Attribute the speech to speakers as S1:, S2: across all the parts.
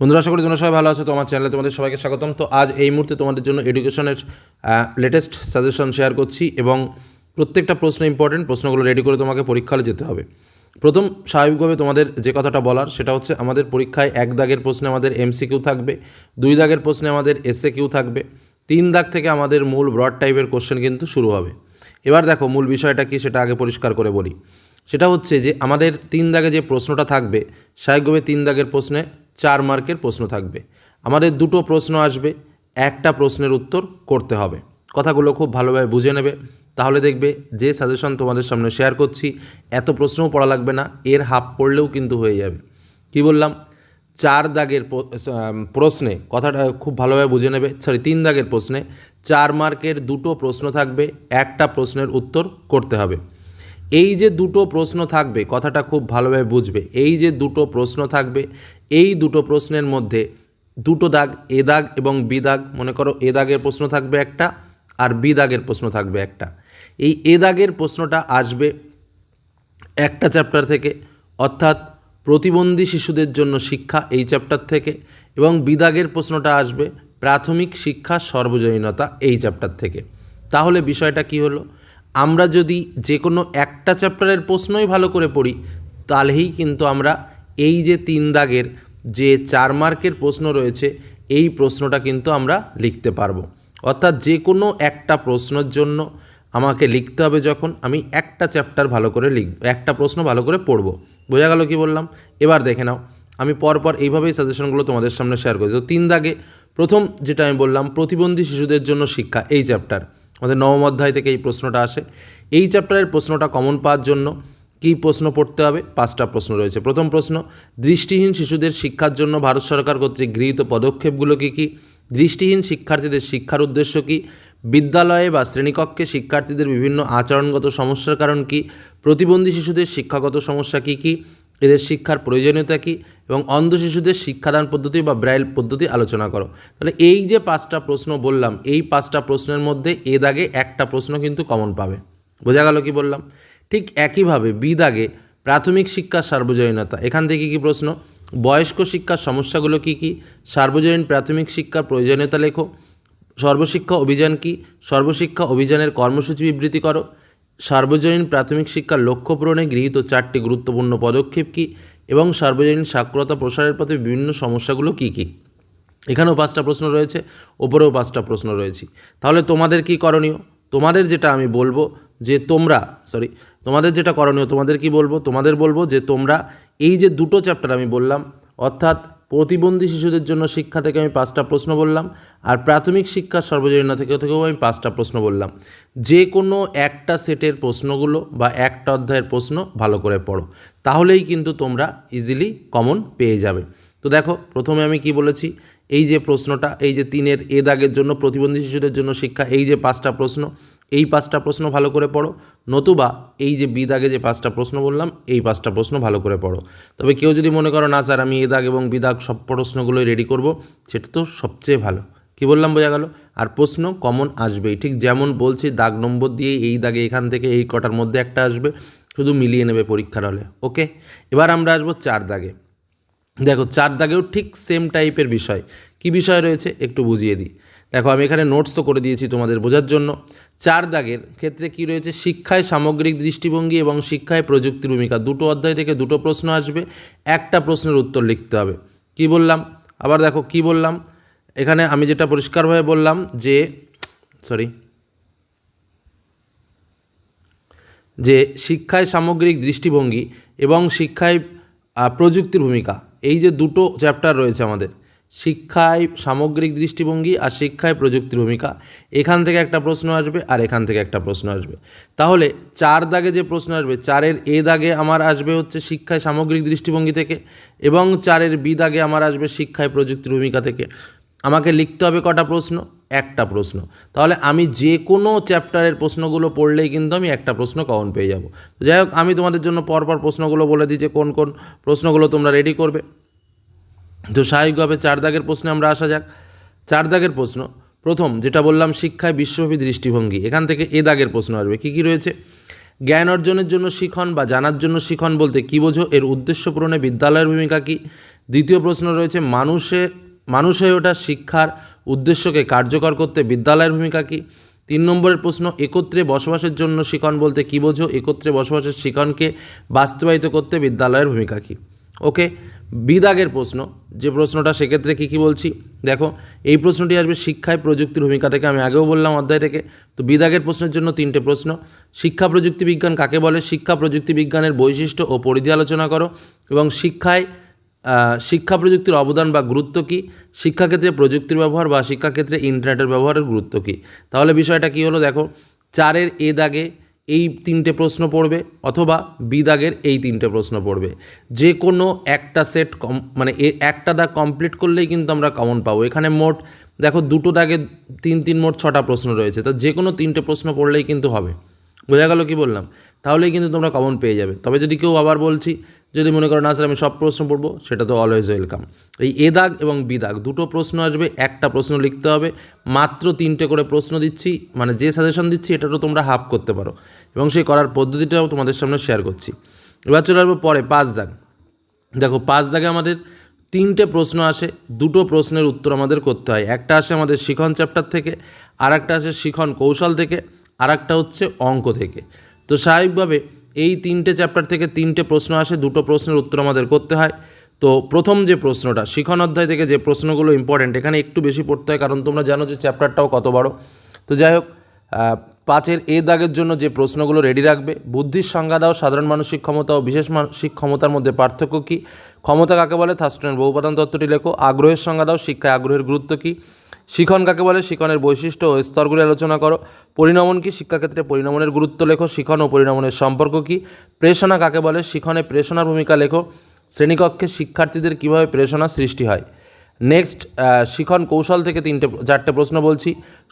S1: বন্ধুরা, আশা করি তোমরা সবাই ভালো আছো। তো আমার চ্যানেলে তোমাদের সবাইকে স্বাগতম। তো আজ এই মুহূর্তে তোমাদের জন্য এডুকেশনের লেটেস্ট সাজেশন শেয়ার করছি এবং প্রত্যেকটা প্রশ্ন ইম্পর্টেন্ট প্রশ্নগুলো রেডি করে তোমাকে পরীক্ষা হলে যেতে হবে। প্রথম, স্বাভাবিকভাবে তোমাদের যে কথাটা বলার, সেটা হচ্ছে আমাদের পরীক্ষায় এক দাগের প্রশ্নে আমাদের এমসিকিউ থাকবে, দুই দাগের প্রশ্নে আমাদের এসএ কিউ থাকবে, তিন দাগ থেকে আমাদের মূল ব্রড টাইপের কোশ্চেন কিন্তু শুরু হবে। এবার দেখো, মূল বিষয়টা কি, সেটা আগে পরিষ্কার করে বলি। সেটা হচ্ছে যে আমাদের তিন দাগে যে প্রশ্নটা থাকবে, স্বাভাবিকভাবে তিন দাগের প্রশ্নে চার মার্কের প্রশ্ন থাকবে। আমাদের দুটো প্রশ্ন আসবে, একটা প্রশ্নের উত্তর করতে হবে। কথাগুলো খুব ভালোভাবে বুঝে নেবে। তাহলে দেখবে যে সাজেশন তোমাদের সামনে শেয়ার করছি, এত প্রশ্নও পড়া লাগবে না, এর হাফ পড়লেও কিন্তু হয়ে যাবে। কি বললাম? চার দাগের প্রশ্নে, কথাটা খুব ভালোভাবে বুঝে নেবে সরি তিন দাগের প্রশ্নে চার মার্কের দুটো প্রশ্ন থাকবে, একটা প্রশ্নের উত্তর করতে হবে। এই যে দুটো প্রশ্ন থাকবে, কথাটা খুব ভালোভাবে বুঝবে। এই যে দুটো প্রশ্ন থাকবে এই দুটো প্রশ্নের মধ্যে দুটো দাগ, এ দাগ এবং বি দাগ, মনে করো এ দাগের প্রশ্ন থাকবে একটা আর বি দাগের প্রশ্ন থাকবে একটা। এই এ দাগের প্রশ্নটা আসবে একটা চ্যাপ্টার থেকে, অর্থাৎ প্রতিবন্ধী শিশুদের জন্য শিক্ষা এই চ্যাপ্টার থেকে এবং বিদাগের প্রশ্নটা আসবে প্রাথমিক শিক্ষা সর্বজনীনতা এই চ্যাপ্টার থেকে। তাহলে বিষয়টা কি হলো? আমরা যদি যে কোনো একটা চ্যাপ্টারের প্রশ্নই ভালো করে পড়ি, তাহলেই কিন্তু আমরা এই যে তিন দাগের যে চার মার্কের প্রশ্ন রয়েছে, এই প্রশ্নটা কিন্তু আমরা লিখতে পারব। অর্থাৎ যে কোনো একটা প্রশ্নের জন্য আমাকে লিখতে হবে যখন আমি একটা চ্যাপ্টার ভালো করে লিখব একটা প্রশ্ন ভালো করে পড়ব। বোঝা গেল কি বললাম? এবার দেখে নাও। আমি পরপর এইভাবেই সাজেশনগুলো তোমাদের সামনে শেয়ার করি তো তিন দাগে প্রথম যেটা আমি বললাম, প্রতিবন্ধী শিশুদের জন্য শিক্ষা, এই চ্যাপ্টার আমাদের নবম অধ্যায় থেকে এই প্রশ্নটা আসে। এই চ্যাপ্টারের প্রশ্নটা কমন পাওয়ার জন্য কী প্রশ্ন পড়তে হবে? পাঁচটা প্রশ্ন রয়েছে। প্রথম প্রশ্ন, দৃষ্টিহীন শিশুদের শিক্ষার জন্য ভারত সরকার কর্তৃক গৃহীত পদক্ষেপগুলো কী কী? দৃষ্টিহীন শিক্ষার্থীদের শিক্ষার উদ্দেশ্য কী? বিদ্যালয়ে বা শ্রেণীকক্ষে শিক্ষার্থীদের বিভিন্ন আচরণগত সমস্যার কারণ কী? প্রতিবন্ধী শিশুদের শিক্ষাগত সমস্যা কী কী? এদের শিক্ষার প্রয়োজনীয়তা কী? এবং অন্ধ শিশুদের শিক্ষাদান পদ্ধতি বা ব্রাইল পদ্ধতি আলোচনা করো। তাহলে এই যে পাঁচটা প্রশ্ন বললাম, এই পাঁচটা প্রশ্নের মধ্যে এ দাগে একটা প্রশ্ন কিন্তু কমন পাবে। বোঝা গেল কি বললাম? ঠিক একইভাবে বি দাগে প্রাথমিক শিক্ষার সার্বজনীনতা। এখান থেকে কি প্রশ্ন? বয়স্ক শিক্ষার সমস্যাগুলো কি কি? সার্বজনীন প্রাথমিক শিক্ষার প্রয়োজনীয়তা লেখো। সর্বশিক্ষা অভিযান কি? সর্বশিক্ষা অভিযানের কর্মসূচি বিবৃতি করো। সার্বজনীন প্রাথমিক শিক্ষার লক্ষ্য পূরণে গৃহীত চারটি গুরুত্বপূর্ণ পদক্ষেপ কি? এবং সার্বজনীন সাক্ষরতা প্রসারের পথে বিভিন্ন সমস্যাগুলো কি কি? এখানেও পাঁচটা প্রশ্ন রয়েছে, ওপরেও পাঁচটা প্রশ্ন রয়েছে। তাহলে তোমাদের কি করণীয়? তোমাদের যেটা আমি বলব, যে তোমরা সরি তোমাদের যেটা করণীয়, তোমাদের কি বলব? তোমাদের বলব যে তোমরা এই যে দুটো চ্যাপ্টার আমি বললাম, অর্থাৎ প্রতিবন্ধী শিশুদের জন্য শিক্ষা থেকে আমি পাঁচটা প্রশ্ন বললাম, আর প্রাথমিক শিক্ষা সর্বজনীন থেকে থেকেও আমি পাঁচটা প্রশ্ন বললাম। যে কোনো একটা সেটের প্রশ্নগুলো বা একটা অধ্যায়ের প্রশ্ন ভালো করে পড়ো, তাহলেই কিন্তু তোমরা ইজিলি কমন পেয়ে যাবে। তো দেখো, প্রথমে আমি কি বলেছি এই যে প্রশ্নটা, এই যে তিনের এ দাগের জন্য, প্রতিবন্ধী শিশুদের জন্য শিক্ষা, এই যে পাঁচটা প্রশ্ন, এই পাঁচটা প্রশ্ন ভালো করে পড়ো। নতুবা এই যে বি দাগে যে পাঁচটা প্রশ্ন বললাম, এই পাঁচটা প্রশ্ন ভালো করে পড়ো। তবে কেউ যদি মনে করো, না স্যার, আমি এ দাগ এবং বি দাগ সব প্রশ্নগুলোই রেডি করব, সেটা তো সবচেয়ে ভালো। কি বললাম, বোঝা গেল? আর প্রশ্ন কমন আসবেই। ঠিক যেমন বলছি, দাগ নম্বর দিয়ে এই দাগে এখান থেকে এই কটার মধ্যে একটা আসবে, শুধু মিলিয়ে নেবে পরীক্ষার হলে। ওকে? এবার আমরা আসব চার দাগে। দেখো, চার দাগেও ঠিক সেম টাইপের বিষয়। কি বিষয় রয়েছে? একটু বুঝিয়ে দিই। দেখো, আমি এখানে নোটসও করে দিয়েছি তোমাদের বোঝার জন্য। চার দাগের ক্ষেত্রে কি রয়েছে? শিক্ষায় সামগ্রিক দৃষ্টিভঙ্গি এবং শিক্ষায় প্রযুক্তির ভূমিকা। দুটো অধ্যায় থেকে দুটো প্রশ্ন আসবে। একটা প্রশ্নের উত্তর লিখতে হবে। কি বললাম? আবার দেখো, কি বললাম? এখানে আমি যেটা পরিষ্কারভাবে বললাম যে সরি যে শিক্ষায় সামগ্রিক দৃষ্টিভঙ্গি এবং শিক্ষায় প্রযুক্তির ভূমিকা। এই যে দুটো চ্যাপ্টার রয়েছে আমাদের, শিক্ষায় সামগ্রিক দৃষ্টিভঙ্গি আর শিক্ষায় প্রযুক্তির ভূমিকা, এখান থেকে একটা প্রশ্ন আসবে আর এখান থেকে একটা প্রশ্ন আসবে। তাহলে চার দাগে যে প্রশ্ন আসবে, চারের এ দাগে আমার আসবে হচ্ছে শিক্ষায় সামগ্রিক দৃষ্টিভঙ্গি থেকে এবং চারের বি দাগে আমার আসবে শিক্ষায় প্রযুক্তির ভূমিকা থেকে। আমাকে লিখতে হবে কটা প্রশ্ন? একটা প্রশ্ন। তাহলে আমি যে কোনো চ্যাপ্টারের প্রশ্নগুলো পড়লেই কিন্তু আমি একটা প্রশ্ন কমন পেয়ে যাব। যাই হোক, আমি তোমাদের জন্য পরপর প্রশ্নগুলো বলে দিই যে কোন কোন প্রশ্নগুলো তোমরা রেডি করবে। তো স্বাভাবিকভাবে চার দাগের প্রশ্নে আমরা আসা যাক। চার দাগের প্রশ্ন। প্রথম, যেটা বললাম, শিক্ষায় বিশ্বব্যাপী দৃষ্টিভঙ্গি। এখান থেকে এ দাগের প্রশ্ন আসবে। কী কী রয়েছে? জ্ঞান অর্জনের জন্য শিখন বা জানার জন্য শিখন বলতে কী বোঝো? এর উদ্দেশ্য পূরণে বিদ্যালয়ের ভূমিকা কী? দ্বিতীয় প্রশ্ন রয়েছে, মানুষে, মানুষ হয়ে ওঠা শিক্ষার উদ্দেশ্যকে কার্যকর করতে বিদ্যালয়ের ভূমিকা কী? তিন নম্বরের প্রশ্ন, একত্রে বসবাসের জন্য শিখন বলতে কী বোঝো? একত্রে বসবাসের শিখনকে বাস্তবায়িত করতে বিদ্যালয়ের ভূমিকা কী? ওকে, বিদাগের প্রশ্ন, যে প্রশ্নটা সেক্ষেত্রে কী কী বলছি? দেখো, এই প্রশ্নটি আসবে শিক্ষায় প্রযুক্তির ভূমিকা থেকে, আমি আগেও বললাম অধ্যায় থেকে। তো বিদাগের প্রশ্নের জন্য তিনটে প্রশ্ন, শিক্ষা প্রযুক্তি বিজ্ঞান কাকে বলে? শিক্ষা প্রযুক্তি বিজ্ঞানের বৈশিষ্ট্য ও পরিধি আলোচনা করো এবং শিক্ষায় শিক্ষা প্রযুক্তির অবদান বা গুরুত্ব কী? শিক্ষাক্ষেত্রে প্রযুক্তির ব্যবহার বা শিক্ষাক্ষেত্রে ইন্টারনেটের ব্যবহারের গুরুত্ব কী? তাহলে বিষয়টা কী হলো দেখো, চারের এ দাগে এই তিনটে প্রশ্ন পড়বে অথবা বি দাগের এই তিনটে প্রশ্ন পড়বে। যে কোনো একটা সেট কম মানে একটা দাগ কমপ্লিট করলেই কিন্তু আমরা কমন পাবো। এখানে মোট, দেখো দুটো দাগে তিন তিন, মোট ছটা প্রশ্ন রয়েছে। তা যে কোনো তিনটে প্রশ্ন পড়লেই কিন্তু হবে। বোঝা গেল কি বললাম? তাহলেই কিন্তু তোমরা কমন পেয়ে যাবে। তবে যদি কেউ আবার বলছি, যদি মনে করো, না স্যার আমি সব প্রশ্ন পড়ব, সেটা তো অলওয়েজ ওয়েলকাম এই এ দাগ এবং বি দাগ, দুটো প্রশ্ন আসবে, একটা প্রশ্ন লিখতে হবে, মাত্র তিনটে করে প্রশ্ন দিচ্ছি মানে যে সাজেশন দিচ্ছি এটারও তোমরা হাফ করতে পারো। এবং সেই করার পদ্ধতিটাও তোমাদের সামনে শেয়ার করছি। এবার চলে আসব পরে, পাঁচ দাগ। দেখো, পাঁচ দাগে আমাদের তিনটে প্রশ্ন আসে, দুটো প্রশ্নের উত্তর আমাদের করতে হয়। একটা আসে আমাদের শিখন চ্যাপ্টার থেকে আর একটা আসে শিখন কৌশল থেকে আর একটা হচ্ছে অঙ্ক থেকে। তো স্বাভাবিকভাবে এই তিনটে চ্যাপ্টার থেকে তিনটে প্রশ্ন আসে, দুটো প্রশ্নের উত্তর আমাদের করতে হয়। তো প্রথম যে প্রশ্নটা, শিখন অধ্যায় থেকে যে প্রশ্নগুলো ইম্পর্টেন্ট এখানে একটু বেশি পড়তে হয় কারণ তোমরা জানো যে চ্যাপ্টারটাও কত বড়। তো যাই হোক পাঁচের এ দাগের জন্য যে প্রশ্নগুলো রেডি রাখবে, বুদ্ধির সংজ্ঞা দাও, সাধারণ মানসিক ক্ষমতা ও বিশেষ মানসিক ক্ষমতার মধ্যে পার্থক্য কী? ক্ষমতা কাকে বলে? থাস্টনের বহুপাদান তত্ত্বটি লেখো। আগ্রহের সংজ্ঞা দাও, শিক্ষায় আগ্রহের গুরুত্ব কী? শিখন কাকে বলে? শিখনের বৈশিষ্ট্য ও স্তরগুলি আলোচনা করো। পরিণমন কি? শিক্ষাক্ষেত্রে পরিণমনের গুরুত্ব লেখো। শিখন ও পরিণমনের সম্পর্ক কী? প্রেষণা কাকে বলে? শিখনে প্রেষণার ভূমিকা লেখো। শ্রেণীকক্ষে শিক্ষার্থীদের কীভাবে প্রেষণা সৃষ্টি হয়? নেক্সট শিখন কৌশল থেকে তিনটে, চারটে প্রশ্ন বলছি।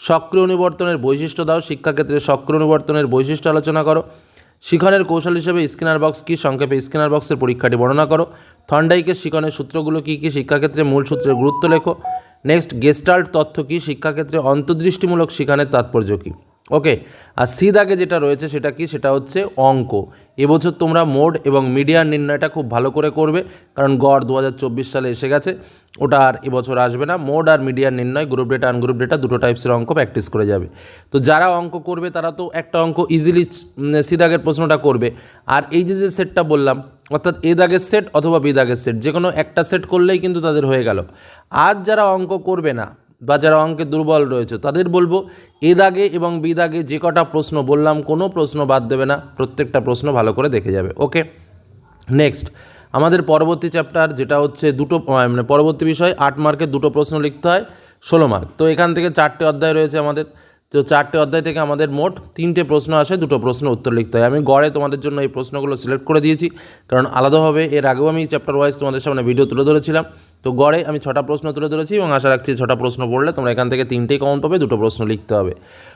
S1: সক্রিয় অনুবর্তনের বৈশিষ্ট্য দাও। শিক্ষাক্ষেত্রে সক্রিয় অনুবর্তনের বৈশিষ্ট্য আলোচনা করো। শিখনের কৌশল হিসেবে স্কিনার বক্স কী? সংক্ষেপে স্কিনার বক্সের পরীক্ষাটি বর্ণনা করো। থন্ডাইকের শিখনের সূত্রগুলো কী কী? শিক্ষাক্ষেত্রে মূল সূত্রের গুরুত্ব লেখো। নেক্সট গেস্টাল্ট তথ্য কী? শিক্ষাক্ষেত্রে অন্তর্দৃষ্টিমূলক শিখানের তাৎপর্য কী? ওকে, আর সি দাগে যেটা রয়েছে সেটা কি? সেটা হচ্ছে অঙ্ক। এবছর তোমরা মোড এবং মিডিয়ার নির্ণয়টা খুব ভালো করে করবে, কারণ গড় দু হাজার চব্বিশ সালে এসে গেছে, ওটা আর এবছর আসবে না। মোড আর মিডিয়ার নির্ণয়, গ্রুপ ডেটা, আনগ্রুপ ডেটা দুটো টাইপসের অঙ্ক প্র্যাকটিস করে যাবে। তো যারা অঙ্ক করবে, তারা তো একটা অঙ্ক ইজিলি সি দাগের প্রশ্নটা করবে। আর এই যে যে সেটটা বললাম, অর্থাৎ এ দাগের সেট অথবা বি সেট যে কোনো একটা সেট করলেই কিন্তু তাদের হয়ে গেল। আজ যারা অঙ্ক করবে না বা যারা অঙ্কে দুর্বল রয়েছে, তাদের বলব, এ দাগে এবং বি দাগে যে কটা প্রশ্ন বললাম, কোনো প্রশ্ন বাদ দেবে না, প্রত্যেকটা প্রশ্ন ভালো করে দেখে যাবে। ওকে? নেক্সট আমাদের পরবর্তী চ্যাপ্টার যেটা হচ্ছে দুটো মানে পরবর্তী বিষয়, আট মার্কের দুটো প্রশ্ন লিখতে হয়, ষোলো মার্ক তো এখান থেকে চারটে অধ্যায় রয়েছে আমাদের। তো চারটে অধ্যায় থেকে আমাদের মোট তিনটে প্রশ্ন আসে, দুটো প্রশ্ন উত্তর লিখতে হয়। আমি গড়ে তোমাদের জন্য এই প্রশ্নগুলো সিলেক্ট করে দিয়েছি, কারণ আলাদাভাবে এর আগেও আমি চ্যাপ্টার ওয়াইজ তোমাদের সামনে ভিডিও তুলে ধরেছিলাম। তো গড়ে আমি ছটা প্রশ্ন তুলে ধরেছি এবং আশা রাখছি ছটা প্রশ্ন পড়লে তোমরা এখান থেকে তিনটেই কমন পাবে, দুটো প্রশ্ন লিখতে হবে।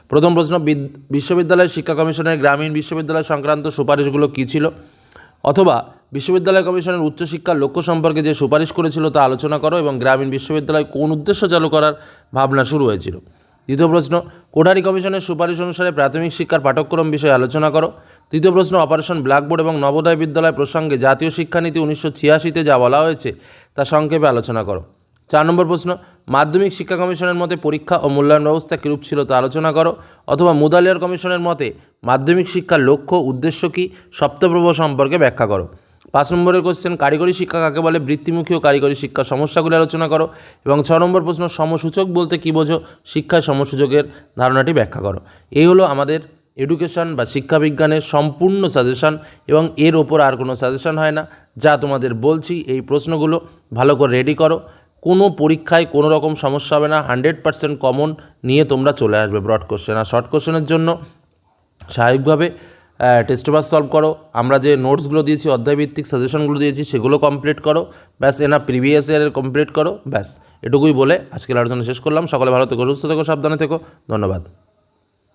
S1: প্রথম প্রশ্ন, বিদ- বিশ্ববিদ্যালয় শিক্ষা কমিশনের গ্রামীণ বিশ্ববিদ্যালয় সংক্রান্ত সুপারিশগুলো কী ছিল? অথবা বিশ্ববিদ্যালয় কমিশনের উচ্চশিক্ষার লক্ষ্য সম্পর্কে যে সুপারিশ করেছিল তা আলোচনা করো এবং গ্রামীণ বিশ্ববিদ্যালয় কোন উদ্দেশ্য চালু করার ভাবনা শুরু হয়েছিল? দ্বিতীয় প্রশ্ন, কোঠারি কমিশনের সুপারিশ অনুসারে প্রাথমিক শিক্ষার পাঠ্যক্রম বিষয়ে আলোচনা করো। তৃতীয় প্রশ্ন, অপারেশন ব্ল্যাকবোর্ড এবং নবোদয় বিদ্যালয় প্রসঙ্গে জাতীয় শিক্ষানীতি উনিশশো ছিয়াশিতে যা বলা হয়েছে, তা সংক্ষেপে আলোচনা করো। চার নম্বর প্রশ্ন, মাধ্যমিক শিক্ষা কমিশনের মতে পরীক্ষা ও মূল্যায়ন ব্যবস্থা কীরূপ ছিল তা আলোচনা করো, অথবা মুদালিয়ার কমিশনের মতে মাধ্যমিক শিক্ষার লক্ষ্য উদ্দেশ্য কী, সপ্তপ্রভ সম্পর্কে ব্যাখ্যা করো। পাঁচ নম্বরের কোশ্চেন কারিগরি শিক্ষা কাকে বলে? বৃত্তিমুখী ও কারিগরি শিক্ষার সমস্যাগুলি আলোচনা করো। এবং ছ নম্বর প্রশ্ন, সমসূচক বলতে কী বোঝো? শিক্ষায় সমসূচকের ধারণাটি ব্যাখ্যা করো। এই হলো আমাদের এডুকেশন বা শিক্ষা বিজ্ঞানের সম্পূর্ণ সাজেশন এবং এর ওপর আর কোনো সাজেশন হয় না। যা তোমাদের বলছি, এই প্রশ্নগুলো ভালো করে রেডি করো। কোনো পরীক্ষায় কোনো রকম সমস্যা হবে না। হান্ড্রেড পার্সেন্ট কমন নিয়ে তোমরা চলে আসবে ব্রড কোশ্চেন আর শর্ট কোশ্চেনের জন্য। স্বাভাবিকভাবে টেস্ট পেপার সলভ করো। আমরা যে নোটসগুলো দিয়েছি, অধ্যায়ভিত্তিক সাজেশনগুলো দিয়েছি, সেগুলো কমপ্লিট করো। ব্যাস, এনা প্রিভিয়াস ইয়ারের কমপ্লিট করো। ব্যাস, এটুকুই বলে আজকের আলোচনা শেষ করলাম। সকলে ভালো থেকো, সুস্থ থেকো, সাবধানে থেকো। ধন্যবাদ।